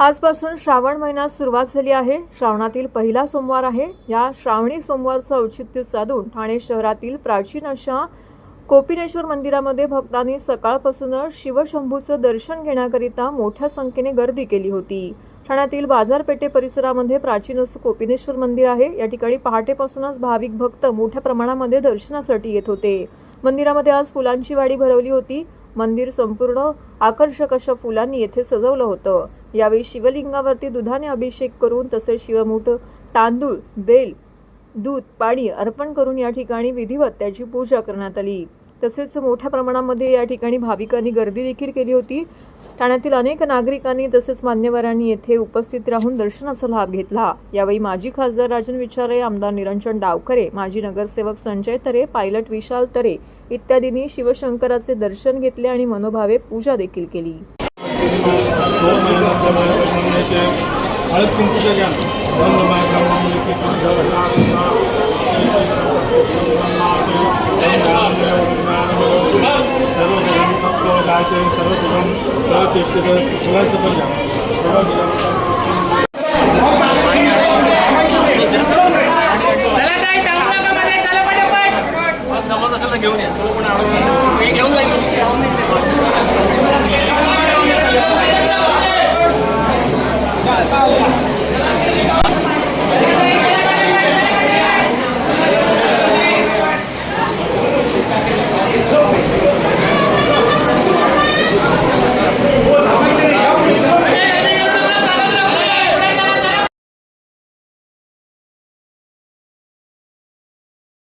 आजपासून श्रावण महिन्यात सुरुवात झाली आहे. श्रावणातील पहिला सोमवार आहे. या श्रावणी सोमवारचं औचित्य साधून ठाणे शहरातील प्राचीन अशा कोपिनेश्वर मंदिरामध्ये भक्तांनी सकाळपासूनच शिवशंभूचं दर्शन घेण्याकरिता मोठ्या संख्येने गर्दी केली होती. ठाण्यातील बाजारपेठे परिसरामध्ये प्राचीन असं कोपिनेश्वर मंदिर आहे. या ठिकाणी पहाटेपासूनच भाविक भक्त मोठ्या प्रमाणामध्ये दर्शनासाठी येत होते. मंदिरामध्ये आज फुलांची वाडी भरवली होती. मंदिर संपूर्ण आकर्षक अशा फुलांनी येथे सजवलं होतं. यावेळी शिवलिंगावरती दुधाने अभिषेक करून तसेच शिवमूठ तांदूळ बेल दूध पाणी अर्पण करून या ठिकाणी विधिवत त्याची पूजा करण्यात आली. तसेच मोठ्या प्रमाणामध्ये या ठिकाणी भाविकांनी गर्दी देखील केली होती. ठाण्यातील अनेक नागरिकांनी तसेच मान्यवरांनी येथे उपस्थित राहून दर्शनाचा लाभ घेतला. यावेळी माजी खासदार राजन विचारे आमदार निरंजन डावकरे माजी नगरसेवक संजय तरे पायलट विशाल तरे इत्यादींनी शिवशंकराचे दर्शन घेतले आणि मनोभावे पूजा देखील केली. हळद कुंकूचं ज्ञान काय ते सर्व चलन सर्व टेस्ट मुलांचं पण घ्या. सर्व घेऊन या तो घेऊन जाईल